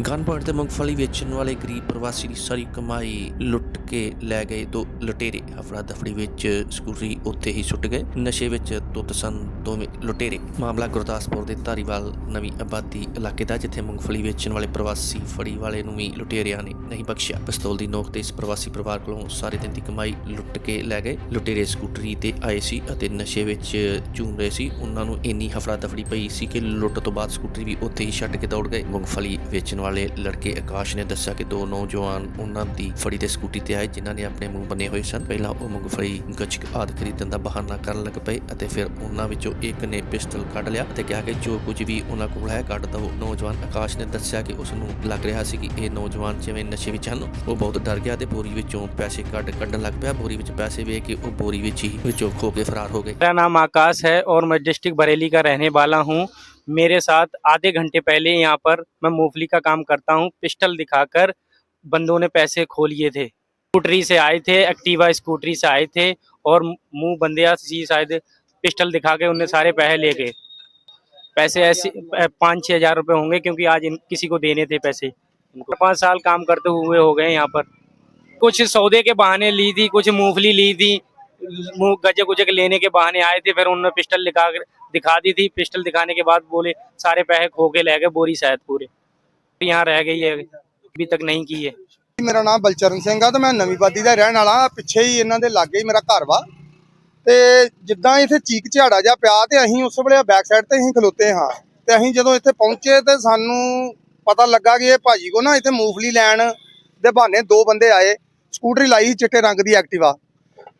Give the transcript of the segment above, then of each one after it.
Gun point ਤੇ ਮੂੰਗਫਲੀ ਵੇਚਣ ਵਾਲੇ ਗਰੀਬ ਪ੍ਰਵਾਸੀ ਦੀ ਸਾਰੀ ਕਮਾਈ ਲੁੱਟ ਕੇ ਲੈ ਗਏ। ਦੋ ਲੁਟੇਰੇ ਹਫੜਾ ਦਫੜੀ ਵਿੱਚ ਸਕੂਟਰੀ ਉੱਥੇ ਹੀ ਸੁੱਟ ਗਏ। ਨਸ਼ੇ ਵਿੱਚ ਤੁੱਤ ਸਨ ਦੋਵੇਂ ਲੁਟੇਰੇ। ਮਾਮਲਾ ਗੁਰਦਾਸਪੁਰ ਦੇ ਧਾਰੀਵਾਲ ਨਵੀਂ ਆਬਾਦੀ ਇਲਾਕੇ ਦਾ, ਜਿੱਥੇ ਮੂੰਗਫਲੀ ਵੇਚਣ ਵਾਲੇ ਪ੍ਰਵਾਸੀ ਫੜੀ ਵਾਲੇ ਨੂੰ ਵੀ ਲੁਟੇਰਿਆਂ ਨੇ ਨਹੀਂ ਬਖਸ਼ਿਆ। ਪਿਸਤੌਲ ਦੀ ਨੋਕ ਤੇ ਇਸ ਪ੍ਰਵਾਸੀ ਪਰਿਵਾਰ ਕੋਲੋਂ ਸਾਰੇ ਦਿਨ ਦੀ ਕਮਾਈ ਲੁੱਟ ਕੇ ਲੈ ਗਏ। ਲੁਟੇਰੇ ਸਕੂਟਰੀ ਤੇ ਆਏ ਸੀ ਅਤੇ ਨਸ਼ੇ ਵਿੱਚ ਝੂਮ ਰਹੇ ਸੀ। ਉਹਨਾਂ ਨੂੰ ਇੰਨੀ ਹਫੜਾ ਦਫੜੀ ਪਈ ਸੀ ਕਿ ਲੁੱਟ ਤੋਂ ਬਾਅਦ ਸਕੂਟਰੀ ਵੀ ਉੱਥੇ ਹੀ ਛੱਡ ਕੇ ਦੌੜ ਗਏ। ਮੂੰਗਫਲੀ ਵੇਚਣ ਵਾਲੇ ਲੜਕੇ ਆਕਾਸ਼ ਨੇ ਦੱਸਿਆ ਕਿ ਦੋ ਨੌਜਵਾਨ ਉਹਨਾਂ ਦੀ ਫੜੀ ਤੇ ਸਕੂਟੀ ਤੇ ਆਏ ਜਿਨ੍ਹਾਂ ਨੇ ਆਪਣੇ ਮੂੰਹ ਬੰਨੇ ਹੋਏ ਸਨ ਪਹਿਲਾਂ ਉਹ ਮੂੰਗਫਲੀ ਗੱਚਕ ਆਦਿ ਖਰੀਦਣ ਦਾ ਬਹਾਨਾ ਕਰਨ ਲੱਗ ਪਏ ਅਤੇ ਫਿਰ ਉਹਨਾਂ ਵਿੱਚੋਂ ਇੱਕ ਨੇ ਪਿਸਟਲ ਕੱਢ ਲਿਆ ਤੇ ਕਿਹਾ ਕਿ ਜੋ ਕੁਝ ਵੀ ਉਹਨਾਂ ਕੋਲ ਹੈ ਕੱਢ ਦਿਓ ਨੌਜਵਾਨ ਆਕਾਸ਼ ਨੇ ਦੱਸਿਆ ਕਿ ਉਸ ਨੂੰ ਲੱਗ ਰਿਹਾ ਸੀ ਕਿ ਇਹ ਨੌਜਵਾਨ ਜਿਵੇਂ ਨਸ਼ੇ ਵਿੱਚ ਹਨ ਉਹ ਬਹੁਤ ਡਰ ਗਿਆ ਤੇ ਬੋਰੀ ਵਿੱਚੋਂ ਪੈਸੇ ਕੱਢ ਕੱਢਣ ਲੱਗ ਪਿਆ ਬੋਰੀ ਵਿੱਚ ਪੈਸੇ ਵੇਖ ਕੇ ਉਹ ਬੋਰੀ ਵਿੱਚ ਹੀ ਵਿੱਚੋਂ ਖੋ ਕੇ ਫਰਾਰ ਹੋ ਗਏ मेरा नाम आकाश है और मैं डिस्ट्रिक्ट बरेली का रहने वाला हूँ मेरे साथ आधे घंटे पहले यहाँ पर मैं मूंगफली का काम करता हूँ। पिस्टल दिखाकर बंदों ने पैसे खो लिए थे। स्कूटरी से आए थे एक्टिवा स्कूटरी से आए थे और मुँह बंदिया सी शायद पिस्टल दिखा के उन्हें सारे पैसे ले गए। पैसे ऐसे पाँच छः हज़ार रुपये होंगे क्योंकि आज इन, किसी को देने थे पैसे। पाँच साल काम करते हुए हो गए यहाँ पर। कुछ सौदे के बहाने ली थी कुछ मूंगफली ली थी गजे गुजे के लेने के बहाने आए थे फिर उन्होंने पिस्टल दिखा कर दिखा दी थी पिस्टल दिखाने के बाद बोले सारे पैसे खो के ले गए बोरी शायद पूरे यहाँ रह गई है अभी तक नहीं की है ਮੇਰਾ ਨਾਮ ਬਲਚਰਨ ਸਿੰਘ ਆ ਤੇ ਮੈਂ ਨਵੀਂ ਬਾਦੀ ਦਾ ਰਹਿਣ ਵਾਲਾ ਪਿੱਛੇ ਹੀ ਇਹਨਾਂ ਦੇ ਲਾਗੇ ਹੀ ਮੇਰਾ ਘਰ ਵਾ ਤੇ ਜਿੱਦਾਂ ਇੱਥੇ ਚੀਕ ਝਾੜਾ ਜਿਹਾ ਪਿਆ ਤੇ ਅਸੀਂ ਉਸ ਵੇਲੇ ਬੈਕ ਸਾਈਡ ਤੇ ਅਸੀਂ ਖਲੋਤੇ ਹਾਂ ਤੇ ਅਸੀਂ ਜਦੋਂ ਇੱਥੇ ਪਹੁੰਚੇ ਤੇ ਸਾਨੂੰ ਪਤਾ ਲੱਗਾ ਕਿ ਇਹ ਭਾਜੀ ਕੋ ਨਾ ਇੱਥੇ ਮੂੰਗਫਲੀ ਲੈਣ ਦੇ ਬਹਾਨੇ ਦੋ ਬੰਦੇ ਆਏ ਸਕੂਟਰੀ ਲਾਈ ਸੀ ਚਿੱਟੇ ਰੰਗ ਦੀ ਐਕਟਿਵਾ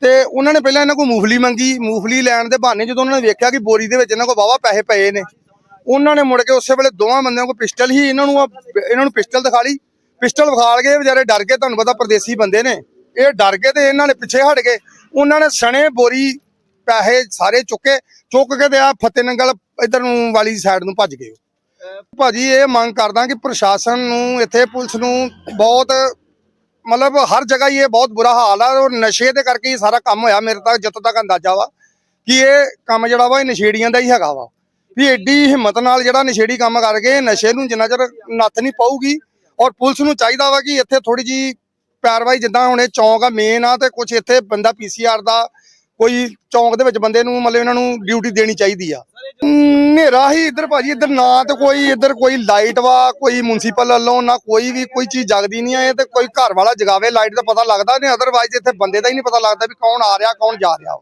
ਤੇ ਉਹਨਾਂ ਨੇ ਪਹਿਲਾਂ ਇਹਨਾਂ ਕੋਲ ਮੂੰਗਫਲੀ ਮੰਗੀ ਮੂੰਗਫਲੀ ਲੈਣ ਦੇ ਬਹਾਨੇ ਜਦੋਂ ਉਹਨਾਂ ਨੇ ਵੇਖਿਆ ਕਿ ਬੋਰੀ ਦੇ ਵਿੱਚ ਇਹਨਾਂ ਕੋਲ ਵਾਵਾ ਪੈਸੇ ਪਏ ਨੇ ਉਹਨਾਂ ਨੇ ਮੁੜ ਕੇ ਉਸੇ ਵੇਲੇ ਦੋਵਾਂ ਬੰਦਿਆਂ ਕੋਲ ਪਿਸਟਲ ਹੀ ਇਹਨਾਂ ਨੂੰ ਇਹਨਾਂ ਨੂੰ ਪਿਸਟਲ ਦਿਖਾ ਲਈ। ਪਿਸਟਲ ਵਿਖਾਲ ਕੇ ਵਿਚਾਰੇ ਡਰ ਗਏ ਤੁਹਾਨੂੰ ਪਤਾ ਪਰਦੇਸੀ ਬੰਦੇ ਨੇ। ਇਹ ਡਰ ਗਏ ਤੇ ਇਹਨਾਂ ਨੇ ਪਿੱਛੇ ਹਟ ਗਏ। ਉਹਨਾਂ ਨੇ ਸਣੇ ਬੋਰੀ ਪੈਸੇ ਸਾਰੇ ਚੁੱਕੇ ਚੁੱਕ ਕੇ ਤੇ ਆ ਫਤਿਹ ਨੰਗਲ ਇਧਰ ਨੂੰ ਵਾਲੀ ਸਾਈਡ ਨੂੰ ਭੱਜ ਗਏ ਭਾਜੀ ਇਹ ਮੰਗ ਕਰਦਾ ਕਿ ਪ੍ਰਸ਼ਾਸਨ ਨੂੰ ਇੱਥੇ ਪੁਲਿਸ ਨੂੰ ਬਹੁਤ ਮਤਲਬ ਹਰ ਜਗ੍ਹਾ ਹੀ ਇਹ ਬਹੁਤ ਬੁਰਾ ਹਾਲ ਆ ਔਰ ਨਸ਼ੇ ਦੇ ਕਰਕੇ ਹੀ ਸਾਰਾ ਕੰਮ ਹੋਇਆ ਮੇਰੇ ਤੱਕ, ਜਿੱਥੋਂ ਤੱਕ ਅੰਦਾਜ਼ਾ ਵਾ ਕਿ ਇਹ ਕੰਮ ਜਿਹੜਾ ਵਾ ਇਹ ਨਸ਼ੇੜੀਆਂ ਦਾ ਹੀ ਹੈਗਾ ਵਾ। ਵੀ ਐਡੀ ਹਿੰਮਤ ਨਾਲ ਜਿਹੜਾ ਨਸ਼ੇੜੀ ਕੰਮ ਕਰਕੇ ਨਸ਼ੇ ਨੂੰ ਜਿੰਨਾ ਚਿਰ ਨੱਥ ਨਹੀਂ ਪਾਊਗੀ ਔਰ ਪੁਲਿਸ ਨੂੰ ਚਾਹੀਦਾ ਵਾ ਕਿ ਇੱਥੇ ਥੋੜੀ ਜੀ ਪੈਰਵਾਈ ਜਿੱਦਾਂ ਹੁਣ ਇਹ ਚੌਂਕ ਆ ਮੇਨ ਆ ਤੇ ਕੁਝ ਇੱਥੇ ਬੰਦਾ ਪੀਸੀਆਰ ਦਾ ਕੋਈ ਚੌਂਕ ਦੇ ਵਿੱਚ ਬੰਦੇ ਨੂੰ ਮਤਲਬ ਇਹਨਾਂ ਨੂੰ ਡਿਊਟੀ ਦੇਣੀ ਚਾਹੀਦੀ ਆ। ਹਨੇਰਾ ਹੀ ਇੱਧਰ ਭਾਜੀ, ਇੱਧਰ ਨਾ ਤੇ ਕੋਈ, ਇੱਧਰ ਕੋਈ ਲਾਈਟ ਵਾ, ਕੋਈ ਮੁਨਸੀਪਲ ਵੱਲੋਂ ਨਾ ਕੋਈ ਵੀ, ਕੋਈ ਚੀਜ਼ ਜਗਦੀ ਨਹੀਂ ਆ ਤੇ ਕੋਈ ਘਰ ਵਾਲਾ ਜਗਾਵੇ ਲਾਈਟ ਦਾ ਪਤਾ ਲੱਗਦਾ ਨਹੀਂ ਅਦਰਵਾਈਜ਼ ਇੱਥੇ ਬੰਦੇ ਦਾ ਹੀ ਨਹੀਂ ਪਤਾ ਲੱਗਦਾ ਵੀ ਕੌਣ ਆ ਰਿਹਾ, ਕੌਣ ਜਾ ਰਿਹਾ